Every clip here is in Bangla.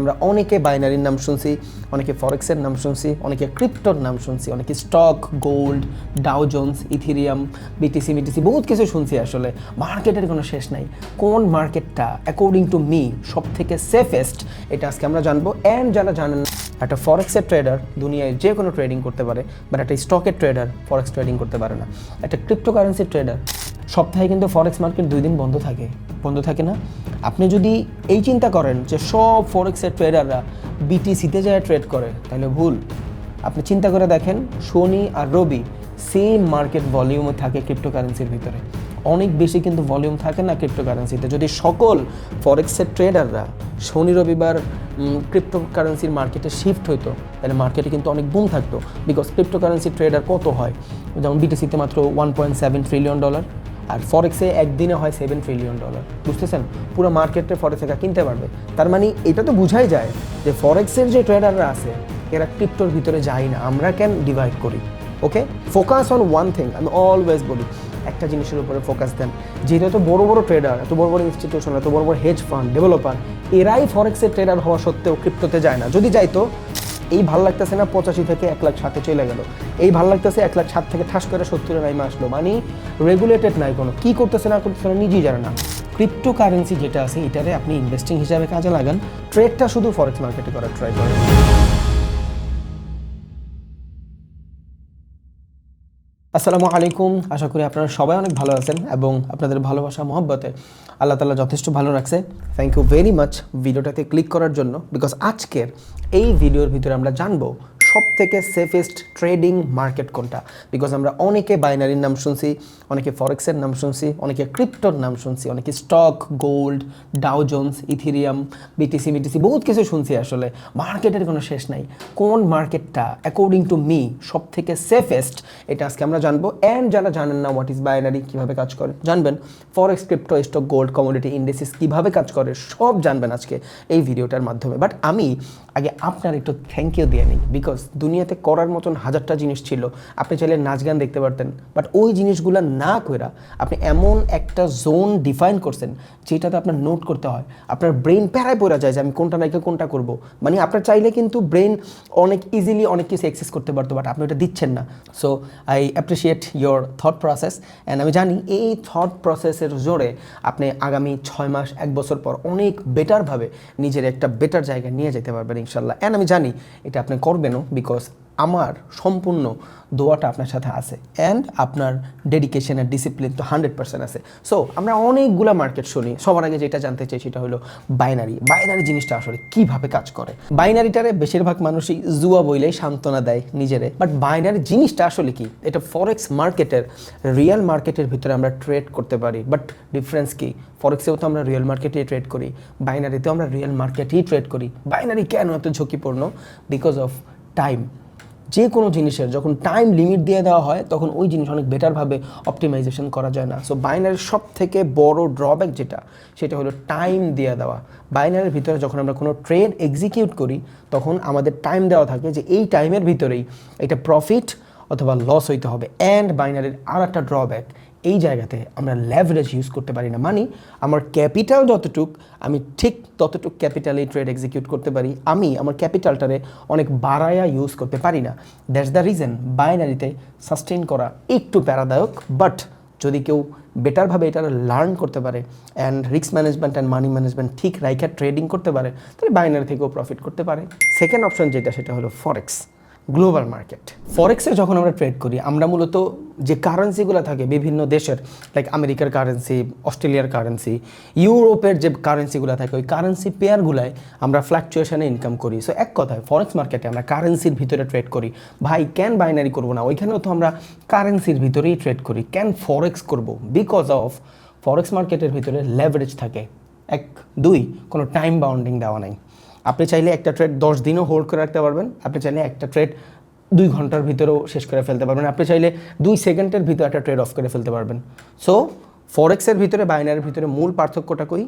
আমরা অনেকে বাইনারির নাম শুনছি, অনেকে ফরেক্সের নাম শুনছি, অনেকে ক্রিপ্টোর নাম শুনছি, অনেকে stock gold Dow Jones ethereum BTC মিটিসি বহুত কিছু শুনছি আসলে। মার্কেটের কোনো শেষ নাই। কোন মার্কেটটা অ্যাকর্ডিং টু মি সব থেকে সেফেস্ট এটা আজকে আমরা জানব। অ্যান্ড যারা জানেন একটা ফরেক্সের ট্রেডার দুনিয়ায় যে কোনো ট্রেডিং করতে পারে বাট একটা স্টকের ট্রেডার ফরেক্স ট্রেডিং করতে পারে না। একটা ক্রিপ্টোকারেন্সির ট্রেডার সপ্তাহে কিন্তু ফরেক্স মার্কেট দুই দিন বন্ধ থাকে। বন্ধ থাকে না? আপনি যদি এই চিন্তা করেন যে সব ফরেক্সের ট্রেডাররা বিটিসিতে যায় ট্রেড করে, তাহলে ভুল। আপনি চিন্তা করে দেখেন শনি আর রবি সেম মার্কেট ভলিউমে থাকে ক্রিপ্টোকারেন্সির ভিতরে। অনেক বেশি কিন্তু ভলিউম থাকে না ক্রিপ্টোকারেন্সিতে যদি সকল ফরেক্সের ট্রেডাররা শনি রবিবার ক্রিপ্টোকারেন্সির মার্কেটে শিফট হইতো, তাহলে মার্কেটে কিন্তু অনেক বুম থাকতো। বিকজ ক্রিপ্টোকারেন্সি ট্রেডার কত হয়? যেমন বিটিসিতে মাত্র one point seven trillion dollar আর ফরেক্সে একদিনে হয় সেভেন ট্রিলিয়ন ডলার বুঝতেছেন? পুরো মার্কেটে ফরেক্স একা কিনতে পারবে। তার মানে এটা তো বোঝাই যায় যে ফরেক্সের যে ট্রেডাররা আছে, এরা ক্রিপ্টোর ভিতরে যায় না। আমরা কেন ডিভাইড করি? Okay focus on one thing আমি অলওয়েজ বলি, একটা জিনিসের উপরে ফোকাস দেন। যেটা তো বড় বড় ট্রেডার এত বড় বড় ইনস্টিটিউশন এত বড় বড় হেজ ফান্ড ডেভেলপার এরাই ফরেক্সের ট্রেডার হওয়া সত্ত্বেও ক্রিপ্টোতে যায় না। যদি যাইতো এই ভালো লাগতেছে না পঁচাশি থেকে এক লাখ সাথে চলে গেল। এই ভালো লাগতেছে এক লাখ সাত থেকে ঠাস করে সত্তরে নাইমে আসলো। মানে রেগুলেটেড নাই কোনো। কী করতেছে না করতেছে না নিজেই জানে না। ক্রিপ্টো কারেন্সি যেটা আছে, এটারে আপনি ইনভেস্টিং হিসাবে কাজে লাগান। ট্রেডটা শুধু ফরেক্স মার্কেটে করার ট্রাই করেন। আসসালামু আলাইকুম। আশা করি আপনারা সবাই অনেক ভালো আছেন এবং আপনাদের ভালোবাসা, মহব্বতে আল্লাহ তালা যথেষ্ট ভালো রাখছে। থ্যাংক ইউ ভেরি মাচ ভিডিওটাতে ক্লিক করার জন্য বিকজ আজকের এই ভিডিওর ভিতরে আমরা জানব সব থেকে সেফেস্ট ট্রেডিং মার্কেট কোনটা? বিকজ আমরা অনেকে বাইনারির নাম শুনছি, অনেকে ফরেক্সের নাম শুনছি, অনেকে ক্রিপ্টোর নাম শুনছি, অনেকে stock gold Dow Jones ethereum BTC BTC বহুত কিছু শুনছি আসলে। মার্কেটের কোনো শেষ নাই। কোন মার্কেটটা অ্যাকর্ডিং টু মি সব থেকে সেফেস্ট এটা আজকে আমরা জানব। অ্যান্ড যারা জানেন না হোয়াট ইজ বাইনারি কীভাবে কাজ করে, জানবেন forex crypto stock gold commodity indices কীভাবে কাজ করে, সব জানবেন আজকে এই ভিডিওটার মাধ্যমে। বাট আমি আগে আপনার একটু থ্যাংক ইউ দিয়ে নিই বিকজ দুনিয়াতে করার মতন হাজারটা জিনিস ছিল। আপনি চাইলে নাচ গান দেখতে পারতেন বাট ওই জিনিসগুলো না কইরা আপনি এমন একটা জোন ডিফাইন করছেন, যেটাতে আপনার নোট করতে হয়। আপনার ব্রেন প্যারায় পড়া যায় যে আমি কোনটা নাইকে কোনটা করব। মানে আপনার চাইলে কিন্তু ব্রেন অনেক ইজিলি অনেক কিছু অ্যাক্সেস করতে পারতো বাট আপনি ওটা দিচ্ছেন না। So I appreciate your thought process and আমি জানি এই থট প্রসেসের জোরে আপনি আগামী ছয় মাস, এক বছর পর অনেক বেটারভাবে নিজের একটা বেটার জায়গায় নিয়ে যেতে পারবেন ইনশাল্লাহ অ্যান্ড আমি জানি এটা আপনি করবেনও বিকজ আমার সম্পূর্ণ দোয়াটা আপনার সাথে আছে অ্যান্ড আপনার ডেডিকেশন আর ডিসিপ্লিন তো হান্ড্রেড পার্সেন্ট আছে। সো আমরা অনেকগুলো মার্কেট শুনি। সবার আগে যেটা জানতে চাই সেটা হলো বাইনারি বাইনারি জিনিসটা আসলে কীভাবে কাজ করে? বাইনারিটারে বেশিরভাগ মানুষই জুয়া বইলেই সান্ত্বনা দেয় নিজেরে। বাট বাইনারি জিনিসটা আসলে কি? এটা ফরেক্স মার্কেটের রিয়েল মার্কেটের ভিতরে আমরা ট্রেড করতে পারি। বাট ডিফারেন্স কি? ফরেক্সেও তো আমরা রিয়েল মার্কেটেই ট্রেড করি। বাইনারিতেও আমরা রিয়েল মার্কেটেই ট্রেড করি। বাইনারি কেন এত ঝুঁকিপূর্ণ? বিকজ অফ টাইম যে কোনো জিনিসের, যখন টাইম লিমিট দিয়ে দেওয়া হয়, তখন ওই জিনিস অনেক বেটারভাবে অপটিমাইজেশন করা যায় না। সো বাইনারির সব থেকে বড় ড্রব্যাক যেটা, সেটা হলো টাইম দিয়ে দেওয়া। বাইনারির ভিতরে যখন আমরা কোনো ট্রেড এক্সিকিউট করি, তখন আমাদের টাইম দেওয়া থাকে যে এই টাইমের ভিতরেই এটা প্রফিট অথবা লস হইতে হবে। অ্যান্ড বাইনারির আর একটা ড্রব্যাক এই জায়গাতে আমরা ল্যাভারেজ ইউজ করতে পারি না। মানে আমার ক্যাপিটাল যতটুক, আমি ঠিক ততটুক ক্যাপিটালে ট্রেড এক্সিকিউট করতে পারি। আমি আমার ক্যাপিটালটারে অনেক বাড়ায়া ইউজ করতে পারি না। দ্যাটস দ্য রিজন বাইনারিতে সাস্টেইন করা একটু প্যারাদায়ক বাট যদি কেউ বেটারভাবে এটা লার্ন করতে পারে and risk management and money management ঠিক রাইখা ট্রেডিং করতে পারে, তাহলে বাইনারি থেকেও প্রফিট করতে পারে। সেকেন্ড অপশন যেটা, সেটা হলো ফরেক্স গ্লোবাল মার্কেট ফরেক্সে যখন আমরা ট্রেড করি, আমরা মূলত যে কারেন্সিগুলো থাকে বিভিন্ন দেশের লাইক আমেরিকার কারেন্সি অস্ট্রেলিয়ার কারেন্সি ইউরোপের যে কারেন্সিগুলো থাকে, ওই কারেন্সি পেয়ারগুলাই আমরা ফ্ল্যাকচুয়েশনে ইনকাম করি। সো এক কথায় ফরেক্স মার্কেটে আমরা কারেন্সির ভিতরে ট্রেড করি। ভাই ক্যান বাইনারি করব না, ওইখানেও তো আমরা কারেন্সির ভিতরেই ট্রেড করি। ক্যান ফরেক্স করব? বিকজ অফ ফরেক্স মার্কেটের ভিতরে লেভারেজ থাকে। এক, দুই, কোনো টাইম বাউন্ডিং দেওয়া নাই। আপনি চাইলে একটা ট্রেড দশ দিনও হোল্ড করে রাখতে পারবেন। আপনি চাইলে একটা ট্রেড দুই ঘণ্টার ভিতরেও শেষ করে ফেলতে পারবেন। আপনি চাইলে দুই সেকেন্ডের ভিতরে একটা ট্রেড অফ করে ফেলতে পারবেন। সো ফরেক্সের ভিতরে বাইনারের ভিতরে মূল পার্থক্যটা কই?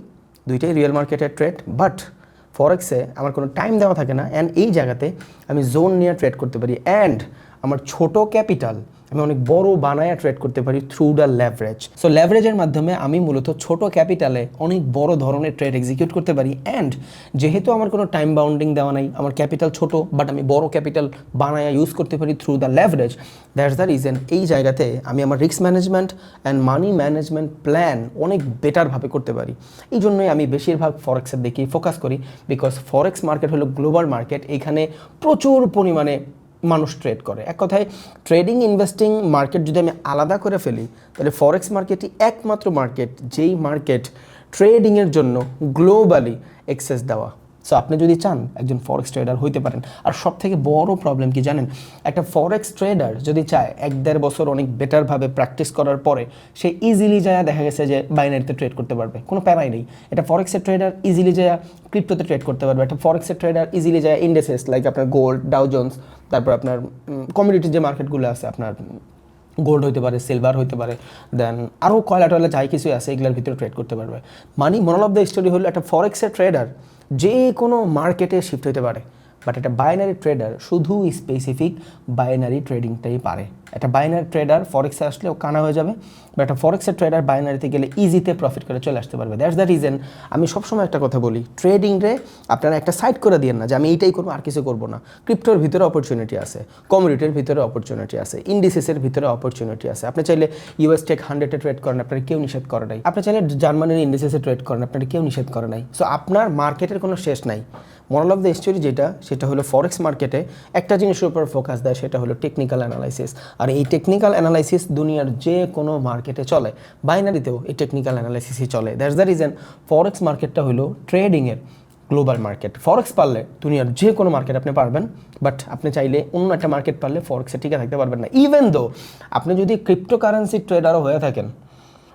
দুইটাই রিয়েল মার্কেটের ট্রেড বাট ফরেক্সে আমার কোনো টাইম দেওয়া থাকে না অ্যান্ড এই জায়গাতে আমি জোন নিয়ে ট্রেড করতে পারি। অ্যান্ড আমার ছোট ক্যাপিটাল, আমি অনেক বড় বানায়া ট্রেড করতে পারি থ্রু দ্য ল্যাভারেজ সো ল্যাভারেজের মাধ্যমে আমি মূলত ছোট ক্যাপিটালে অনেক বড় ধরনের ট্রেড এক্সিকিউট করতে পারি অ্যান্ড যেহেতু আমার কোনো টাইম বাউন্ডিং দেওয়া নাই, আমার ক্যাপিটাল ছোট বাট আমি বড় ক্যাপিটাল বানায়া ইউজ করতে পারি through the leverage that's the reason এই জায়গাতে আমি আমার risk management and money management plan অনেক বেটারভাবে করতে পারি। এই জন্যই আমি বেশিরভাগ ফরেক্সের দিকে ফোকাস করি বিকজ ফরেক্স মার্কেট হলো গ্লোবাল মার্কেট এখানে প্রচুর পরিমাণে মানুষ ট্রেড করে। এক কথায় ট্রেডিং ইনভেস্টিং মার্কেট যদি আমি আলাদা করে ফেলি, তাহলে ফরেক্স মার্কেটই একমাত্র মার্কেট যেই মার্কেট ট্রেডিংয়ের জন্য গ্লোবালি এক্সেস দেওয়া। সো আপনি যদি চান একজন ফরেক্স ট্রেডার হইতে পারেন। আর সব থেকে বড় প্রবলেম কি জানেন? একটা ফরেক্স ট্রেডার যদি চায় এক দেড় বছর অনেক বেটারভাবে প্র্যাকটিস করার পরে, সে ইজিলি যায় দেখা গেছে যে বাইনারিতে ট্রেড করতে পারবে। কোনো প্যারাই নেই। এটা ফরেক্সের ট্রেডার ইজিলি যায় ক্রিপ্টোতে ট্রেড করতে পারবে। একটা ফরেক্সের ট্রেডার ইজিলি যায় ইন্ডেসেস লাইক আপনার গোল্ড ডাউজন্স তারপর আপনার কমিউনিটির যে মার্কেটগুলো আছে, আপনার গোল্ড হইতে পারে সিলভার হইতে পারে। দেন আরও কয়লা টয়লা যাই কিছু আছে, এগুলোর ভিতরে ট্রেড করতে পারবে। Money moral of the story হলো একটা ফরেক্সের ট্রেডার যে কোনো মার্কেটে শিফট হতে পারে। বাট একটা বাইনারি ট্রেডার শুধু স্পেসিফিক বাইনারি ট্রেডিংটাই পারে। একটা বাইনারি ট্রেডার ফরেক্সে আসলে ও কানা হয়ে যাবে বাট একটা ফরেক্সের ট্রেডার বাইনারিতে গেলে ইজিতে প্রফিট করে চলে আসতে পারবে। দ্যাটস দ্য রিজন আমি সবসময় একটা কথা বলি ট্রেডিংরে আপনারা একটা সাইড করে দিয়েন না যে আমি এইটাই করব, আর কিছু করব না। ক্রিপ্টোর ভিতরে অপরচুনিটি আছে কমিউনিটির ভিতরে অপরচুনিটি আছে ইন্ডিসিসের ভিতরে অপরচুনিটি আছে। আপনি চাইলে ইউএস টেক হান্ড্রেডে ট্রেড করেন, আপনার কেউ নিষেধ করে নাই। আপনি চাইলে জার্মানির ইন্ডিসিসে ট্রেড করেন, আপনার কেউ নিষেধ করে নাই। সো আপনার মার্কেটের কোনো শেষ নাই। মোরাল অফ দ্য স্টোরি যেটা, সেটা হলো ফরেক্স মার্কেটে একটা জিনিসের উপর ফোকাস দেয়, সেটা হলো টেকনিক্যাল অ্যানালাইসিস আর এই টেকনিক্যাল অ্যানালাইসিস দুনিয়ার যে কোনো মার্কেটে চলে। বাইনারিতেও এই টেকনিক্যাল অ্যানালাইসিসই চলে। দ্যাটস দ্য রিজন ফরেক্স মার্কেটটা হলো ট্রেডিংয়ের গ্লোবাল মার্কেট ফরেক্স পারলে দুনিয়ার যে কোনো মার্কেট আপনি পারবেন বাট আপনি চাইলে অন্য একটা মার্কেট পারলে ফরেক্সে টিকে থাকতে পারবেন না। ইভেন দো আপনি যদি ক্রিপ্টোকারেন্সি ট্রেডারও হয়ে থাকেন,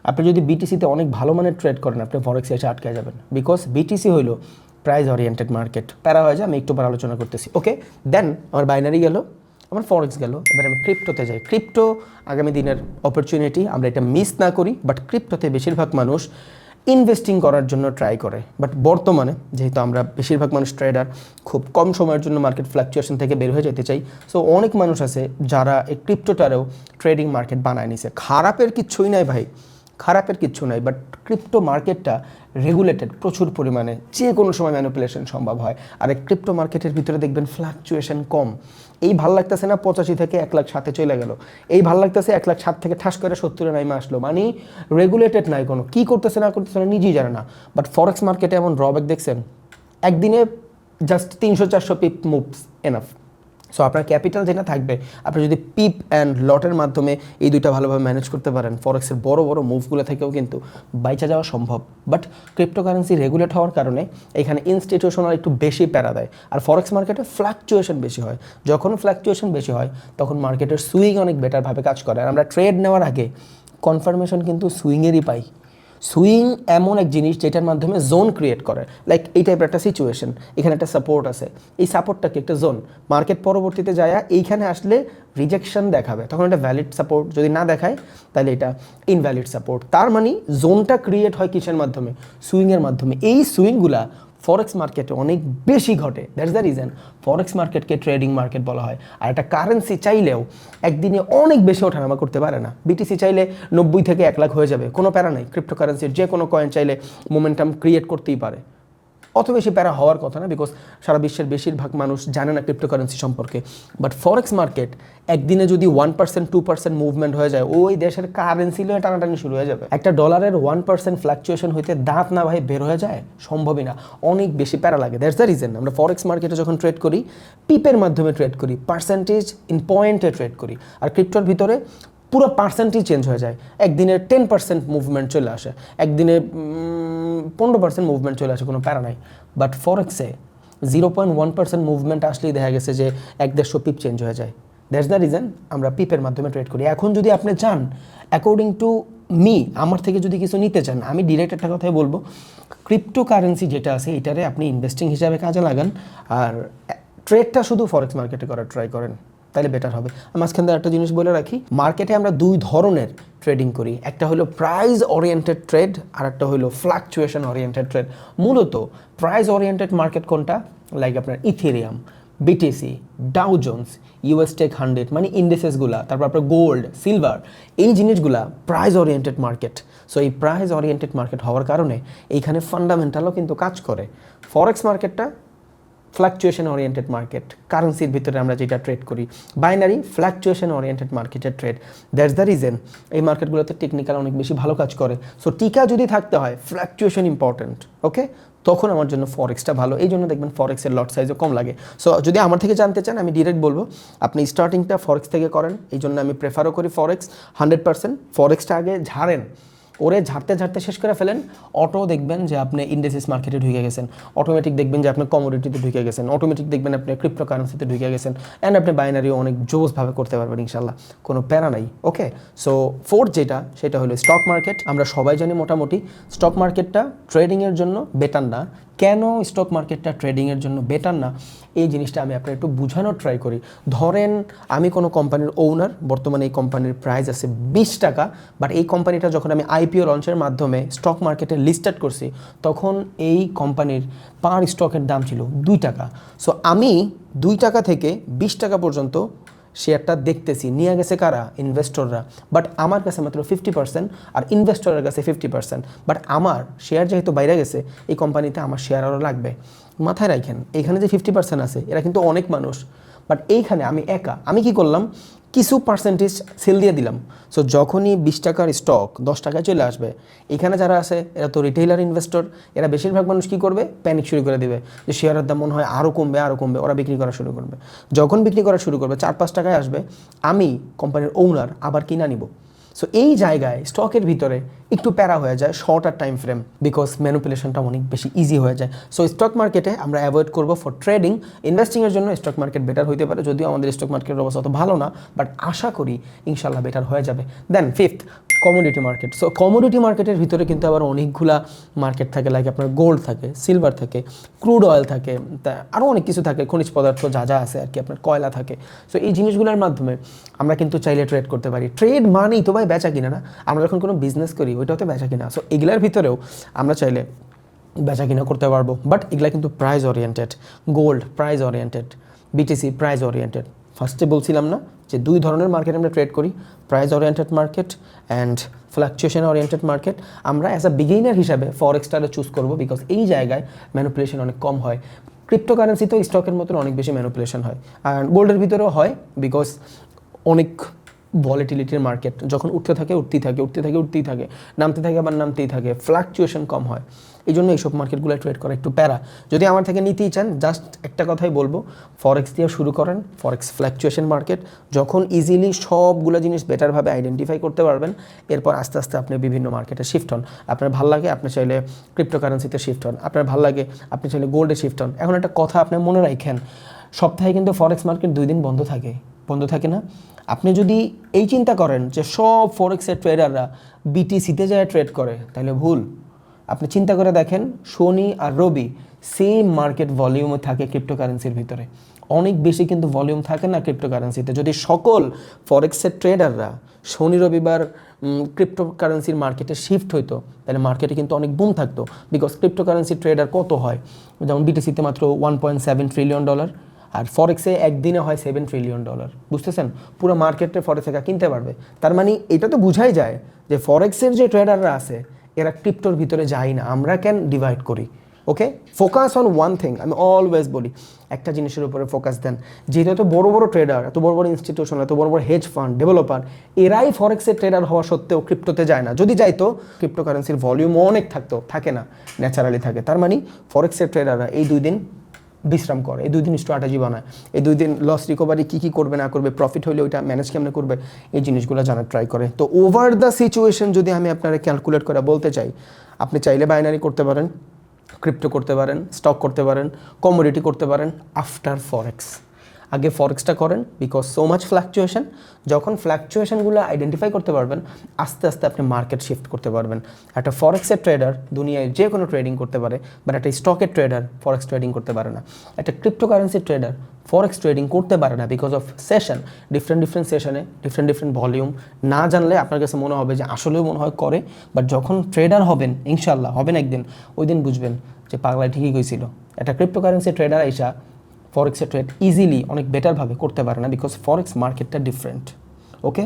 আপনি যদি বিটিসিতে অনেক ভালো মানের ট্রেড করেন, আপনি ফরেক্সে এসে আটকে যাবেন। বিকজ বিটিসি হলো প্রাইস ওরিয়েন্টেড মার্কেট প্যারা হয়ে যায়, আমি একটু পর আলোচনা করতেছি। ওকে দেন আমার বাইনারি গেল, আমার ফরেক্স গেল। এবার আমি ক্রিপ্টোতে যাই। ক্রিপ্টো আগামী দিনের অপরচুনিটি আমরা এটা মিস না করি বাট ক্রিপ্টোতে বেশিরভাগ মানুষ ইনভেস্টিং করার জন্য ট্রাই করে। বাট বর্তমানে, যেহেতু আমরা বেশিরভাগ মানুষ ট্রেডার খুব কম সময়ের জন্য মার্কেট ফ্ল্যাকচুয়েশন থেকে বের হয়ে যেতে চাই। সো অনেক মানুষ আছে যারা এই ক্রিপ্টোটারেও ট্রেডিং মার্কেট বানায় নিছে। খারাপের কিচ্ছুই নাই ভাই। খারাপের কিচ্ছু নাই বাট ক্রিপ্টো মার্কেটটা রেগুলেটেড প্রচুর পরিমাণে যে কোনো সময় ম্যানিপুলেশন সম্ভব হয়। আর এই ক্রিপ্টো মার্কেটের ভিতরে দেখবেন ফ্লাকচুয়েশন কম। এই ভালো লাগতেছে না, পঁচাশি থেকে এক লাখ সাতে চলে গেল। এই ভালো লাগতেছে, এক লাখ সাত থেকে ঠাস করে সত্তরে নাইমে আসলো। মানে রেগুলেটেড নাই কোনো। কী করতেছে, না করতেছে, না নিজেই জানে না। বাট ফরেক্স মার্কেটে এমন ড্রব্যাক দেখছেন, একদিনে জাস্ট তিনশো চারশো পিপ মুভস এনাফ সো আপনার ক্যাপিটাল যেটা থাকবে, আপনি যদি পিপ অ্যান্ড লটের মাধ্যমে এই দুইটা ভালোভাবে ম্যানেজ করতে পারেন ফরেক্সের বড় বড় মুভগুলো থেকেও কিন্তু বাইচা যাওয়া সম্ভব। বাট ক্রিপ্টোকারেন্সি রেগুলেট হওয়ার কারণে এখানে ইনস্টিটিউশনাল একটু বেশি প্যারা দেয়। আর ফরেক্স মার্কেটে ফ্ল্যাকচুয়েশন বেশি হয়। যখন ফ্ল্যাকচুয়েশন বেশি হয়, তখন মার্কেটের সুইং অনেক বেটারভাবে কাজ করে। আর আমরা ট্রেড নেওয়ার আগে কনফার্মেশন কিন্তু সুইংয়েরই পাই। সুইং এমন এক জিনিস যেটার মাধ্যমে জোন ক্রিয়েট করে, লাইক এই টাইপের একটা সিচুয়েশন এখানে একটা সাপোর্ট আছে। এই সাপোর্টটাকে একটা জোন মার্কেট পরবর্তীতে যায় এইখানে আসলে রিজেকশন দেখাবে। তখন একটা ভ্যালিড সাপোর্ট যদি না দেখায় তাহলে এটা ইনভ্যালিড সাপোর্ট তার মানে জোনটা ক্রিয়েট হয় কিসের মাধ্যমে? সুইংয়ের মাধ্যমে। এই সুইংগুলা ফরেক্স মার্কেটে অনেক বেশি ঘটে। দ্যাটস দ্য রিজন ফরেক্স মার্কেটকে ট্রেডিং মার্কেট বলা হয়। আর একটা কারেন্সি চাইলেও একদিনে অনেক বেশি ওঠানামা করতে পারে না। বিটিসি চাইলে নব্বই থেকে এক লাখ হয়ে যাবে, কোনো প্যারা নাই। ক্রিপ্টোকারেন্সির যে কোনো কয়েন চাইলে মোমেন্টাম ক্রিয়েট করতেই পারে। অত বেশি প্যারা হওয়ার কথা না বিকজ সারা বিশ্বের বেশিরভাগ মানুষ জানে না ক্রিপ্টোকারেন্সি সম্পর্কে। বাট ফরেক্স মার্কেট একদিনে যদি one percent two percent movement হয়ে যায়, ওই দেশের কারেন্সি লয়ে টানাটানি শুরু হয়ে যাবে। একটা ডলারের ওয়ান পার্সেন্ট ফ্লাকচুয়েশন হইতে দাঁত না ভাই বের হয়ে যায়, সম্ভবই না। অনেক বেশি প্যারা লাগে। দ্যাটস দ্য রিজন আমরা ফরেক্স মার্কেটে যখন ট্রেড করি পিপের মাধ্যমে ট্রেড করি পার্সেন্টেজ ইন পয়েন্টে ট্রেড করি, আর ক্রিপ্টোর ভিতরে পুরো পার্সেন্টই চেঞ্জ হয়ে যায়। একদিনে টেন পার্সেন্ট মুভমেন্ট চলে আসে, একদিনে পনেরো পার্সেন্ট মুভমেন্ট চলে আসে, কোনো প্যারা নাই। But ফরেক্সে zero point one percent movement আসলেই দেখা গেছে যে এক দেড়শো পিপ চেঞ্জ হয়ে যায়। দ্যাটস দ্য রিজন আমরা পিপের মাধ্যমে ট্রেড করি। এখন যদি আপনি চান অ্যাকর্ডিং টু মি আমার থেকে যদি কিছু নিতে চান, আমি ডিরেক্ট একটা কথাই বলব ক্রিপ্টো কারেন্সি যেটা আছে, এটারে আপনি ইনভেস্টিং হিসাবে কাজে লাগান। আর ট্রেডটা শুধু ফরেক্স মার্কেটে করার ট্রাই করেন। তাহলে বেটার হবে। মাঝখান থেকে একটা জিনিস বলে রাখি মার্কেটে আমরা দুই ধরনের ট্রেডিং করি। একটা হলো প্রাইস ওরিয়েন্টেড ট্রেড আর একটা হলো ফ্লাকচুয়েশন ওরিয়েন্টেড ট্রেড মূলত প্রাইস ওরিয়েন্টেড মার্কেট কোনটা? লাইক আপনার ethereum BTC Dow Jones US tech hundred মানে ইন্ডেসেসগুলা তারপর আপনার গোল্ড সিলভার এই জিনিসগুলা প্রাইজ ওরিয়েন্টেড মার্কেট সো এই প্রাইজ ওরিয়েন্টেড মার্কেট হওয়ার কারণে এইখানে ফান্ডামেন্টালও কিন্তু কাজ করে। ফরেক্স মার্কেটটা ফ্লাকচুয়েশন ওরিয়েন্টেড মার্কেট কারেন্সির ভিতরে আমরা যেটা ট্রেড করি বাইনারি ফ্লাকচুয়েশন ওরিয়েন্টেড মার্কেটের ট্রেড দ্যাটস দ্য রিজন এই মার্কেটগুলোতে টেকনিক্যাল অনেক বেশি ভালো কাজ করে। সো টিকা যদি থাকতে হয় ফ্লাকচুয়েশন ইম্পর্টেন্ট ওকে তখন আমার জন্য ফরেক্সটা ভালো, এই জন্য দেখবেন ফরেক্সের লট সাইজও কম লাগে। সো যদি আমার থেকে জানতে চান, আমি ডিরেক্ট বলব, আপনি স্টার্টিংটা ফরেক্স থেকে করেন, এই জন্য আমি প্রেফারও করি ফরেক্স হান্ড্রেড পার্সেন্ট ফরেক্সটা আগে ঝাড়েন। ওরে ঝাড়তে ঝাড়তে শেষ করে ফেলেন। অটো দেখবেন যে আপনি ইন্ডেসিস মার্কেটে ঢুকে গেছেন। অটোমেটিক দেখবেন যে আপনি কমোডিটিতে ঢুকে গেছেন। অটোমেটিক দেখবেন আপনি ক্রিপ্টো কারেন্সিতে ঢুকে গেছেন। অ্যান্ড আপনি বাইনারিও অনেক জোসভাবে করতে পারবেন ইনশাল্লাহ কোনো প্যারা নাই ওকে সো ফোর্থ যেটা, সেটা হলো স্টক মার্কেট আমরা সবাই জানি মোটামুটি স্টক মার্কেটটা ট্রেডিংয়ের জন্য বেটার না। কেন স্টক মার্কেটটা ট্রেডিংয়ের জন্য বেটার না? এই জিনিসটা আমি আপনার একটু বোঝানোর ট্রাই করি। ধরেন, আমি কোনো কোম্পানির ওনার বর্তমানে এই কোম্পানির প্রাইস আছে বিশ টাকা বাট এই কোম্পানিটা যখন আমি আইপিও লঞ্চের মাধ্যমে স্টক মার্কেটে লিস্টেড করছি, তখন এই কোম্পানির পার স্টকের দাম ছিল দুই টাকা। সো আমি দুই টাকা থেকে বিশ টাকা পর্যন্ত শেয়ারটা দেখতেছি। নিয়ে গেছে কারা? ইনভেস্টররা বাট আমার কাছে মাত্র ফিফটি পার্সেন্ট আর ইনভেস্টরের কাছে ফিফটি পার্সেন্ট বাট আমার শেয়ার যেহেতু বাইরে গেছে, এই কোম্পানিতে আমার শেয়ার আরও লাগবে। মাথায় রাখেন, এখানে যে ফিফটি পার্সেন্ট আছে, এরা কিন্তু অনেক মানুষ। বাট এইখানে আমি একা। আমি কি করলাম? কিছু পার্সেন্টেজ সেল দিয়ে দিলাম। সো যখনই বিশ টাকার স্টক দশ টাকায় চলে আসবে, এখানে যারা আছে, এরা তো রিটেইলার ইনভেস্টর এরা বেশিরভাগ মানুষ কী করবে? প্যানিক শুরু করে দেবে যে শেয়ারের দাম মনে হয় আরও কমবে আরও কমবে, ওরা বিক্রি করা শুরু করবে। যখন বিক্রি করা শুরু করবে, চার পাঁচ টাকায় আসবে, আমি কোম্পানির ওনার আবার কিনা নিব সো এই জায়গায় স্টকের ভিতরে একটু প্যারা হয়ে যায় শর্টার টাইম ফ্রেম বিকজ ম্যানুপুলেশনটা অনেক বেশি ইজি হয়ে যায়। সো স্টক মার্কেটে আমরা অ্যাভয়েড করব ফর ট্রেডিং ইনভেস্টিংয়ের জন্য স্টক মার্কেট বেটার হতে পারে, যদিও আমাদের স্টক মার্কেটের অবস্থা অত ভালো না বাট আশা করি ইনশাল্লাহ বেটার হয়ে যাবে। Then fifth commodity market so commodity মার্কেটের ভিতরে কিন্তু আবার অনেকগুলা মার্কেট থাকে লাইক আপনার গোল্ড থাকে সিলভার থাকে ক্রুড অয়েল থাকে আরও অনেক কিছু থাকে, খনিজ পদার্থ যা যা আছে আর কি, আপনার কয়লা থাকে। সো এই জিনিসগুলোর মাধ্যমে আমরা কিন্তু চাইলে ট্রেড করতে পারি। ট্রেড মানেই তো ভাই বেচা কিনা না। আমরা যখন কোনো বিজনেস করি ওইটাও তো বেচা কিনা। সো এগুলোর ভিতরেও আমরা চাইলে বেচা কিনা করতে পারব। বাট এগুলা কিন্তু price oriented gold price oriented BTC price oriented ফার্স্টে বলছিলাম না যে দুই ধরনের মার্কেট আমরা ট্রেড করি। Price oriented market and fluctuation oriented market আমরা অ্যাজ আ বিগিনার হিসাবে ফরেক্সটারে চুজ করব বিকজ এই জায়গায় ম্যানুপুলেশন অনেক কম হয়। ক্রিপ্টোকারেন্সিতেও স্টকের মতন অনেক বেশি ম্যানুপুলেশন হয়। আর গোল্ডের ভিতরেও হয় বিকজ অনেক ভলিটিলিটির মার্কেট যখন উঠতে থাকে, উঠতেই থাকে উঠতে থাকে, উঠতেই থাকে, নামতে থাকে আবার নামতেই থাকে ফ্লাকচুয়েশন কম হয়। এই জন্য এইসব মার্কেটগুলো ট্রেড করা, একটু প্যারা। যদি আমার থেকে নিতেই চান জাস্ট একটা কথাই বলব ফরেক্স দিয়ে শুরু করেন ফরেক্স ফ্ল্যাকচুয়েশন মার্কেট যখন ইজিলি সবগুলো জিনিস বেটারভাবে আইডেন্টিফাই করতে পারবেন, এরপর আস্তে আস্তে আপনি বিভিন্ন মার্কেটে শিফট হন। আপনার ভালো লাগে, আপনি চাইলে ক্রিপ্টোকারেন্সিতে শিফট হন। আপনার ভালো লাগে, আপনি চাইলে গোল্ডে শিফট হন। এখন একটা কথা আপনি মনে রাখেন সপ্তাহে কিন্তু ফরেক্স মার্কেট দুই দিন বন্ধ থাকে। বন্ধ থাকে না। আপনি যদি এই চিন্তা করেন যে সব ফরেক্সের ট্রেডাররা বিটিসিতে যারা ট্রেড করে, তাহলে ভুল। আপনি চিন্তা করে দেখেন শনি আর রবি সেম মার্কেট ভলিউমে থাকে ক্রিপ্টোকারেন্সির ভিতরে। অনেক বেশি কিন্তু ভলিউম থাকে না ক্রিপ্টোকারেন্সিতে যদি সকল ফরেক্সের ট্রেডাররা শনি রবিবার ক্রিপ্টোকারেন্সির মার্কেটে শিফট হইতো, তাহলে মার্কেটে কিন্তু অনেক বুম থাকতো। বিকজ ক্রিপ্টোকারেন্সি ট্রেডার কত হয়? যেমন বিটিসিতে মাত্র one point seven trillion dollar আর ফরেক্সে একদিনে হয় সেভেন ট্রিলিয়ন ডলার বুঝতেছেন? পুরো মার্কেটে ফরেক্স একা কিনতে পারবে। তার মানে এটা তো বুঝাই যায় যে ফরেক্সের যে ট্রেডাররা আছে, এরা ক্রিপ্টোর ভিতরে যায় না। আমরা কেন ডিভাইড করি? Okay focus on one thing আমি অলওয়েজ বলি, একটা জিনিসের উপরে ফোকাস দেন। যেহেতু এত বড় বড় ট্রেডার এত বড় বড় ইনস্টিটিউশন এত বড় বড় হেজ ফান্ড ডেভেলপার এরাই ফরেক্সের ট্রেডার হওয়া সত্ত্বেও ক্রিপ্টোতে যায় না। যদি যাইতো ক্রিপ্টোকারেন্সির ভলিউম অনেক থাকতো, থাকে না ন্যাচারালি থাকে। তার মানে ফরেক্সের ট্রেডাররা এই দুই দিন বিশ্রাম করে। এই দুই দিন স্ট্র্যাটেজি বানায়। এই দুই দিন লস রিকভারি কী কী করবে, না করবে প্রফিট হলে ওইটা ম্যানেজ কেমনে করবে, এই জিনিসগুলো জানার ট্রাই করে। তো ওভার দ্য সিচুয়েশন যদি আমি আপনারা ক্যালকুলেট করে বলতে চাই, আপনি চাইলে বাইনারি করতে পারেন ক্রিপ্টো করতে পারেন স্টক করতে পারেন কমোডিটি করতে পারেন আফটার ফরেক্স আগে ফরেক্সটা করেন বিকজ সো মাচ ফ্ল্যাকচুয়েশন যখন ফ্ল্যাকচুয়েশনগুলো আইডেন্টিফাই করতে পারবেন, আস্তে আস্তে আপনি মার্কেট শিফট করতে পারবেন। একটা ফরেক্সের ট্রেডার দুনিয়ায় যে কোনো ট্রেডিং করতে পারে বাট একটা স্টকের ট্রেডার ফরেক্স ট্রেডিং করতে পারে না। একটা ক্রিপ্টোকারেন্সির ট্রেডার ফরেক্স ট্রেডিং করতে পারে না because of session different different সেশনে ডিফারেন্ট ডিফারেন্ট ভলিউম না জানলে আপনার কাছে মনে হবে যে আসলেও মনে হয় করে বাট যখন ট্রেডার হবেন ইনশাল্লাহ হবেন একদিন, ওই দিন বুঝবেন যে পাগলায় ঠিকই গেছিল একটা ক্রিপ্টোকারেন্সি ট্রেডার আইসা ফরেক্সে ট্রেড ইজিলি অনেক বেটারভাবে করতে পারে না বিকজ ফরেক্স মার্কেটটা ডিফারেন্ট ওকে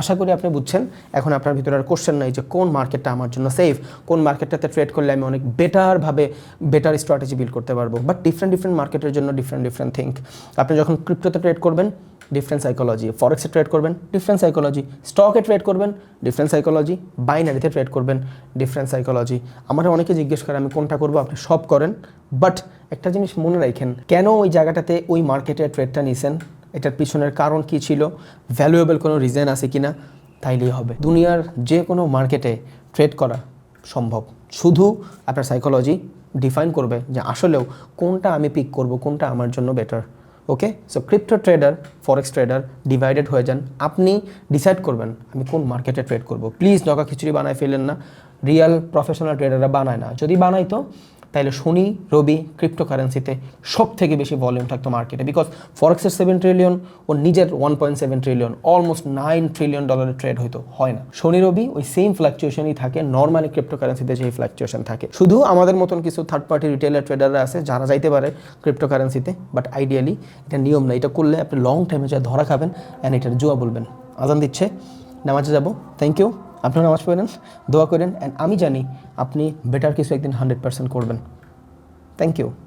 আশা করি আপনি বুঝছেন। এখন আপনার ভিতরে আর কোশ্চেন নাই যে কোন মার্কেটটা আমার জন্য সেফ কোন মার্কেটটাতে ট্রেড করলে আমি অনেক বেটারভাবে বেটার স্ট্র্যাটেজি বিল্ড করতে পারব। বাট ডিফারেন্ট ডিফারেন্ট মার্কেটের জন্য ডিফারেন্ট ডিফারেন্ট থিঙ্ক আপনি যখন ক্রিপ্টোতে ট্রেড করবেন ডিফারেন্ট সাইকোলজি ফরেক্সে ট্রেড করবেন ডিফারেন্ট সাইকোলজি স্টকে ট্রেড করবেন ডিফারেন্ট সাইকোলজি বাইনারিতে ট্রেড করবেন ডিফারেন্ট সাইকোলজি আমার অনেকে জিজ্ঞেস করে, আমি কোনটা করব? আপনি সব করেন। বাট একটা জিনিস মনে রাখেন, কেন ওই জায়গাটাতে ওই মার্কেটে ট্রেডটা নিছেন? এটার পিছনের কারণ কি ছিল? ভ্যালুয়েবল কোনো রিজন আছে কি না তাইলেই হবে। দুনিয়ার যে কোনো মার্কেটে ট্রেড করা সম্ভব। শুধু আপনার সাইকোলজি ডিফাইন করবে যে আসলেও কোনটা আমি পিক করব, কোনটা আমার জন্য better okay so crypto trader forex trader divided হয়ে যান। আপনি ডিসাইড করবেন, আমি কোন মার্কেটে ট্রেড করব। প্লিজ নকা খিচুড়ি বানায় ফেলেন না। রিয়েল প্রফেশনাল ট্রেডাররা বানায় না। যদি বানাইতো তাহলে শনি, রবি ক্রিপ্টোকারেন্সিতে সব থেকে বেশি ভলিউম থাকতো মার্কেটে বিকজ ফরেক্সের সেভেন ট্রিলিয়ন ও নিজের one point seven trillion almost nine trillion ডলারের ট্রেড হয়তো হয় না। শনি, রবি, ওই সেম ফ্লাকচুয়েশনই থাকে নর্মালি ক্রিপ্টোকারেন্সিতে যেই ফ্লাকচুয়েশন থাকে। শুধু আমাদের মতন কিছু থার্ড পার্টি রিটেলার ট্রেডাররা আছে, যারা যাইতে পারে ক্রিপ্টোকারেন্সিতে বাট আইডিয়ালি এটা নিয়ম না, এটা করলে আপনি লং টাইমে যা ধরা খাবেন অ্যান্ড এটার জুয়া বলবেন। আজান দিচ্ছে, নামাজে যাব। থ্যাংক ইউ আপনারা নামাজ পড়েন দোয়া করেন অ্যান্ড আমি জানি আপনি বেটার কিছু একদিন হান্ড্রেড পার্সেন্ট করবেন। Thank you